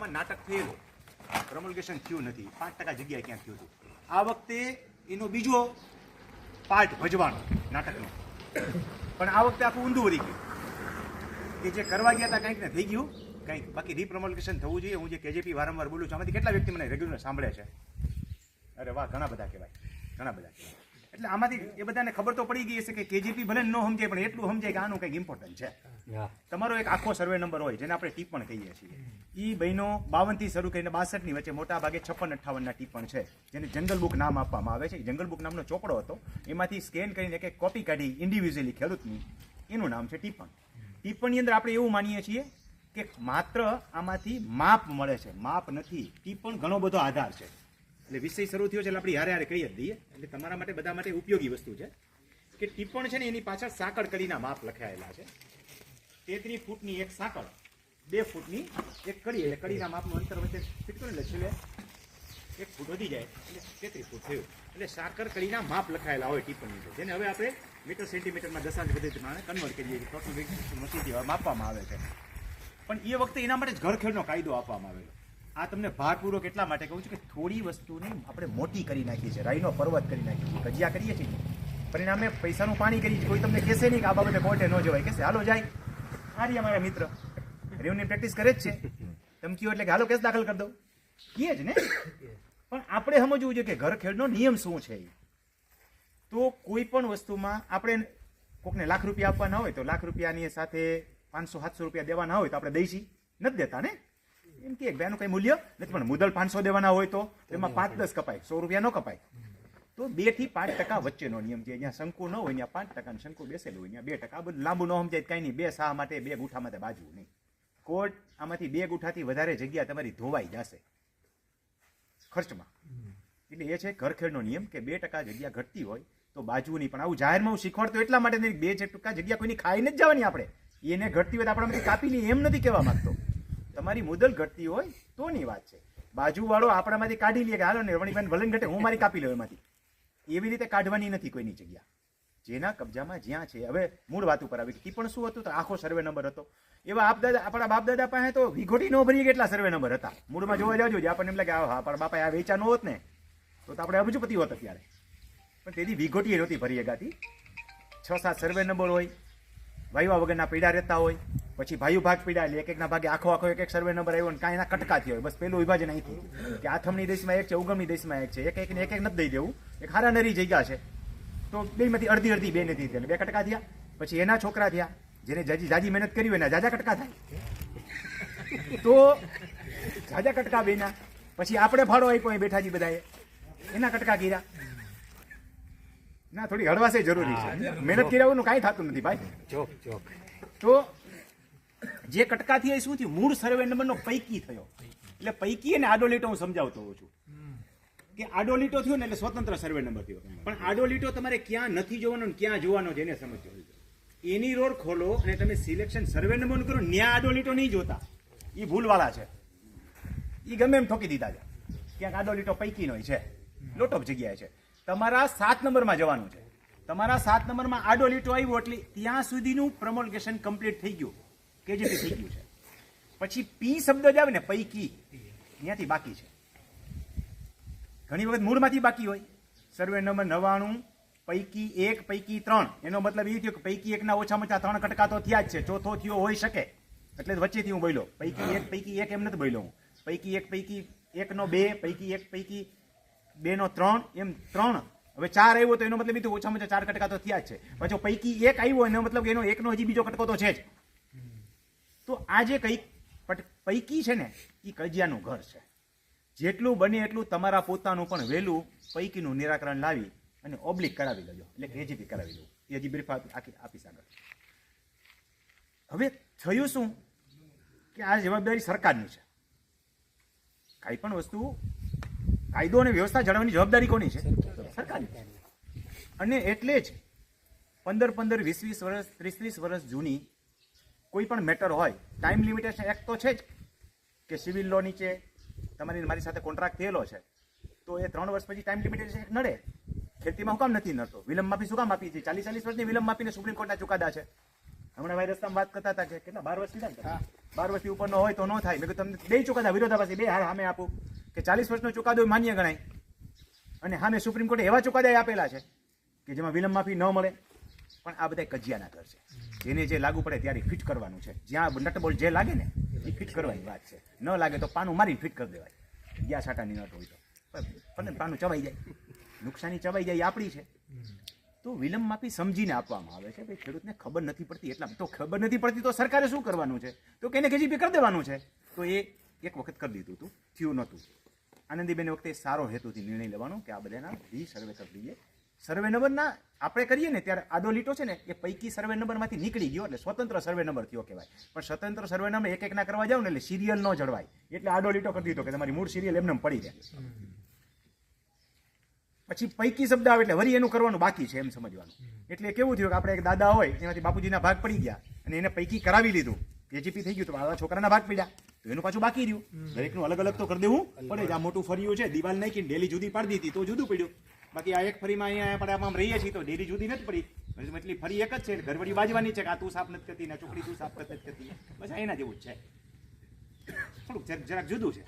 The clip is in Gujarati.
નાટક થયેલું. પ્રમોલ્ગેશન થયું નથી. પાંચ ટકા જગ્યાએ ક્યાં થયું હતું. આ વખતે એનો બીજો પાર્ટ ભજવાનો, નાટકનો. પણ આ વખતે આખું ઊંધું વળી ગયું. કે જે કરવા ગયા હતા કંઈક ને થઈ ગયું. કંઈક બાકી રીપ્રમોલ્ગેશન થવું જોઈએ. હું જે કેજેપી વારંવાર બોલું છું, આમાંથી કેટલા વ્યક્તિ મને રેગ્યુલર સાંભળે છે? અરે વાહ, ઘણા બધા કહેવાય. ઘણા બધા કહેવાય. એટલે આમાંથી એ બધાને ખબર તો પડી ગઈ હશે કે કેજીપી ભલે ન સમજાય પણ એટલું સમજાય કે આનું કંઈક ઇમ્પોર્ટન્ટ છે. તમારો એક આખો સર્વે નંબર હોય જેને આપણે ટીપણ કહીએ છીએ. એ બહેનો બાવનથી શરૂ કરીને બાસઠની વચ્ચે મોટા ભાગે છપ્પન અઠ્ઠાવનના ટીપણ છે જેને જંગલ બુક નામ આપવામાં આવે છે. જંગલ બુક નામનો ચોપડો હતો. એમાંથી સ્કેન કરીને કે એક કોપી કાઢી ઇન્ડિવિજ્યુઅલી ખેડૂતની. એનું નામ છે ટીપણ. ટીપણની અંદર આપણે એવું માનીએ છીએ કે માત્ર આમાંથી માપ મળે છે. માપ નથી. ટીપણ ઘણો બધો આધાર છે. એટલે વિષય શરૂ થયો છે એટલે આપણે હારે હારે કહી જ દઈએ. એટલે તમારા માટે, બધા માટે ઉપયોગી વસ્તુ છે. કે ટીપણ છે ને, એની પાછળ સાંકળ કડીના માપ લખાયેલા છે. તેત્રીસ ફૂટની એક સાંકળ, બે ફૂટની એક કડી એટલે કડીના માપનું અંતર વચ્ચે ફિટ કરો એટલે છેલ્લે એક ફૂટ વધી જાય. એટલે તેત્રીસ ફૂટ થયું. એટલે સાકર કડીના માપ લખાયેલા હોય ટીપણની જેને હવે આપણે મીટર સેન્ટીમીટરમાં દશાંશ પ્રમાણે કન્વર્ટ કરીએ છીએ. ટોટલ મશીનથી માપવામાં આવે છે. પણ એ વખતે એના માટે જ ઘરખેડનો કાયદો આપવામાં આવેલો. આ તમને ભારપૂર્વક એટલા માટે કહું છું કે થોડી વસ્તુને આપણે મોટી કરી નાખીએ છીએ. રાઈનો પર્વત કરી નાખીએ છીએ. કજિયા કરીએ છીએ. પરિણામે પૈસાનું પાણી કરીએ છીએ કોઈ તમને કહેશે નહીં કે આ બાબતે કોર્ટે ન જવાય. કહેશે, હાલો જાય. આ રહ્યા મારા મિત્ર. રેવની પ્રેક્ટિસ કરે જ છે. ધમકીઓ એટલે કે, હાલો, કેસ દાખલ કરી દઉં. કહે જ ને. પણ આપણે સમજવું જોઈએ કે ઘરખેડનો નિયમ શું છે તો કોઈ પણ વસ્તુમાં આપણે કોકને લાખ રૂપિયા આપવાના હોય તો લાખ રૂપિયાની સાથે પાંચસો, સાતસો રૂપિયા દેવાના હોય તો આપણે દઈશી નથી દેતા ને? એમ કે બેનું કઈ મૂલ્ય નથી પણ મુદલ પાંચસો દેવાના હોય તો એમાં પાંચ દસ કપાય સો રૂપિયા ન કપાય. તો બેથી પાંચ ટકા વચ્ચેનો નિયમ છે જ્યાં શંકુ ન હોય ત્યાં પાંચ ટકા શંકુ બેસેલું હોય ત્યાં બે ટકા. બધું લાંબુ ન સમજાય કાંઈ નહીં. બે સા માટે બે ગુઠા માટે બાજુ નહીં. કોર્ટ આમાંથી બે ગુઠાથી વધારે જગ્યા તમારી ધોવાઈ જશે. ખર્ચમાં. એટલે એ છે ઘરખેડનો નિયમ કે બે ટકા જગ્યા ઘટતી હોય તો બાજુ નહીં. પણ આવું જાહેરમાં હું શીખવાડતો એટલા માટે બે ટકા જગ્યા કોઈની ખાઈને જ જવાની આપણે. એને ઘટતી હોય તો આપણામાંથી કાપી લઈએ એમ નથી કહેવા માંગતો. તમારી મુદલ ઘટતી હોય તોની વાત છે. બાજુવાળો આપણામાંથી કાઢી લે કે હાલો ને રમણીબેન ભલે ઘટે, હું મારી કાપી લઉં એમાંથી. એવી રીતે કાઢવાની નથી કોઈની જગ્યા. જેના કબજામાં જ્યાં છે, હવે મૂળ વાત ઉપર આવી એ પણ શું હતું? તો આખો સર્વે નંબર હતો. એવા આપ દાદા, આપણા બાપ દાદા પાસે તો વિઘોટી નો ભરીએ કેટલા સર્વે નંબર હતા. મૂળમાં જોવા જાવજો જે આપણને એમ લાગે હા આપણા બાપા આ વેચા નો હોત ને, તો તો આપણે અબજુપતિ હોત અત્યારે. પણ તેથી વિઘોટી નહોતી ભરી ગાતી છ સાત સર્વે નંબર હોય, વાયવા વગરના પીડા રહેતા હોય પછી ભાઈઓ ભાગ પીડા એટલે એક એકના ભાગે આખો આખો એક એક સર્વે નંબર આવ્યો ને કાંઈ એના કટકા થયો બસ પેલું વિભાજન અહીંથી કે આથમની દેશમાં એક છે ઉગમની દેશમાં એક છે. એક એકને એક એક નથી દઈ દેવું. એક હારા નરી જગ્યા છે. તો બેમાંથી અડધી અડધી બે નથી એટલે બે કટકા થયા. પછી એના છોકરા થયા. જેને જાજી જાજી મહેનત કરી હોય એના જાજા કટકા થાય. તો જાજા કટકા બેના. પછી આપણે ફાળો આપ્યો અહીં બેઠાજી બધાએ. એના કટકા કર્યા. ના થોડી હળવાશે જરૂરી છે. મહેનત કર્યા કાંઈ થતું નથી ભાઈ. ચોક ચોક. તો જે કટકાથી એ શું થયું? મૂળ સર્વે નંબરનો પૈકી થયો. એટલે પૈકી અને આડો લીટો હું સમજાવતો હોઉં છું. કે આડો લીટો થયો ને એટલે સ્વતંત્ર સર્વે નંબર થયો. પણ આડો લીટો તમારે ક્યાં નથી જોવાનો ને ક્યાં જોવાનો છે એને સમજો એની રોડ ખોલો અને તમે સિલેક્શન સર્વે નંબર કરો, ન્યા આડો નહીં જોતા. એ ભૂલવાળા છે. એ ગમે એમ ઠોકી દીધા છે. ક્યાંક આડો લીટો પૈકીનો છે. લોટોપ જગ્યાએ છે. તમારા સાત નંબરમાં જવાનું છે. તમારા સાત નંબરમાં આડો લીટો આવ્યો એટલે ત્યાં સુધીનું પ્રમોલગેશન કમ્પ્લીટ થઈ ગયું. કેજીપી થઈ ગયું છે. પછી પી શબ્દ જ આવે ને, પૈકી, ત્યાંથી બાકી છે. ઘણી વખત મૂળમાંથી બાકી હોય. સર્વે નંબર નવાણું પૈકી એક, પૈકી ત્રણ. એનો મતલબ એ થયો કે પૈકી એકના ઓછામાં ઓછા ત્રણ કટકા તો થયા જ છે. ચોથો થયો હોઈ શકે. એટલે વચ્ચેથી હું બોલ્યો. પૈકી એક પૈકી એક એમ નથી બોલ્યો હું. પૈકી એક, પૈકી એકનો બે, પૈકી એક, પૈકી બેનો ત્રણ, એમ ત્રણ. હવે ચાર આવ્યો તો એનો મતલબ એ ઓછામાં ઓછા ચાર કટકા તો થયા જ છે. પછી પૈકી એક આવ્યો એનો મતલબ એનો એકનો હજી બીજો કટકો તો છે જ. તો આ જે કંઈક પૈકી છે ને એ કજિયાનું ઘર છે. જેટલું બને એટલું તમારા પોતાનું પણ વહેલું પૈકીનું નિરાકરણ લાવી અને ઓબ્લિક કરાવી લેજો. એટલે કે એજીપી કરાવી લો એજી બ્રીફ આપી આખી આપીશ આગળ હવે થયું શું? કે આ જવાબદારી સરકારની છે. કાંઈ પણ વસ્તુ, કાયદો અને વ્યવસ્થા જાળવવાની જવાબદારી કોની છે? સરકારની અને એટલે જ પંદર પંદર વીસ વીસ વર્ષ, ત્રીસ ત્રીસ વર્ષ જૂની કોઈ પણ મેટર હોય ટાઈમ લિમિટેશન એક્ટ તો છે જ કે સિવિલ લો નીચે તમારી મારી સાથે કોન્ટ્રાક્ટ થયેલો છે તો એ ત્રણ વર્ષ પછી ટાઈમ લિમિટેશન એક્ટ નડે. ખેતીમાં હું કામ નથી નડતો. વિલંબ માફી શું કામ આપી છે? ચાલીસ ચાલીસ વર્ષની વિલંબ માફીને સુપ્રીમ કોર્ટના ચુકાદા છે. હમણાં ભાઈ રસ્તામાં વાત કરતા હતા કે કેટલા બાર વર્ષ લીધા? બાર વર્ષથી ઉપરનો હોય તો ન થાય. મેં કીધું તમને બે ચુકાદા વિરોધાભાસી બે હાર સામે આપું. કે ચાલીસ વર્ષનો ચુકાદો માન્ય ગણાય. અને સામે સુપ્રીમ કોર્ટે એવા ચુકાદા આપેલા છે કે જેમાં વિલંબ માફી ન મળે. પણ આ બધા કજિયાના ઘર છે. જેને જે લાગુ પડે ત્યારે ફિટ કરવાનું છે. જ્યાં નટબોલ જે લાગે ને એ ફિટ કરવાની વાત છે. ન લાગે તો પાનું મારી ફિટ કરી દેવાય. ગયા સાટાની નટ હોય તો. પાનું ચવાઈ જાય. નુકસાની ચવાઈ જાય આપણી છે. તો વિલંબ માપી સમજીને આપવામાં આવે છે ભાઈ ખેડૂતને ખબર નથી પડતી. એટલા તો ખબર નથી પડતી તો સરકારે શું કરવાનું છે? તો કે એને કેજીપી કરી દેવાનું છે? તો એ એક વખત કરી દીધું હતું. થયું નહોતું. આનંદીબેન વખતે સારો હેતુથી નિર્ણય લેવાનો કે આ બધાના રી સર્વે કરી દઈએ સર્વે નંબરના આપણે કરીએ ને ત્યારે આડો લીટો છે ને, એ પૈકી સર્વે નંબરમાંથી નીકળી ગયો એટલે સ્વતંત્ર સર્વે નંબર થયો કહેવાય. પણ સ્વતંત્ર સર્વે નંબર એક એકના કરવા જાવ ને એટલે સિરિયલ ન જળવાય. એટલે આડો લીટો કરી દીધો કે તમારી મૂળ સિરિયલ એમને પડી જાય પછી પૈકી શબ્દ આવે એટલે વરી એનું કરવાનું બાકી છે એમ સમજવાનું. એટલે કેવું થયું કે આપણે એક દાદા હોય, એમાંથી બાપુજીના ભાગ પડી ગયા અને એને પૈકી કરાવી લીધું. એજીપી થઈ ગયું તો આ છોકરાના ભાગ પડ્યા. તો એનું પાછું બાકી રહ્યું. દરેકનું અલગ અલગ તો કરી દેવું પડે આ મોટું ફર્યું છે, દિવાલ નાખીને ડેલી જુદી પાડી દીધી તો જુદું પડ્યું. બાકી આ એક ફરીમાં અહીંયા આપણે આમ રહીએ છીએ તો ડેરી જુદી નથી પડી. પછી ફરી એક જ છે ઘરવડી બાજવાની છે કે આ તું સાફ નથી કરતી ને ચોકડી તું સાફ નથી કરતી. બસ એના જેવું જ છે. થોડુંક જરાક જુદું છે.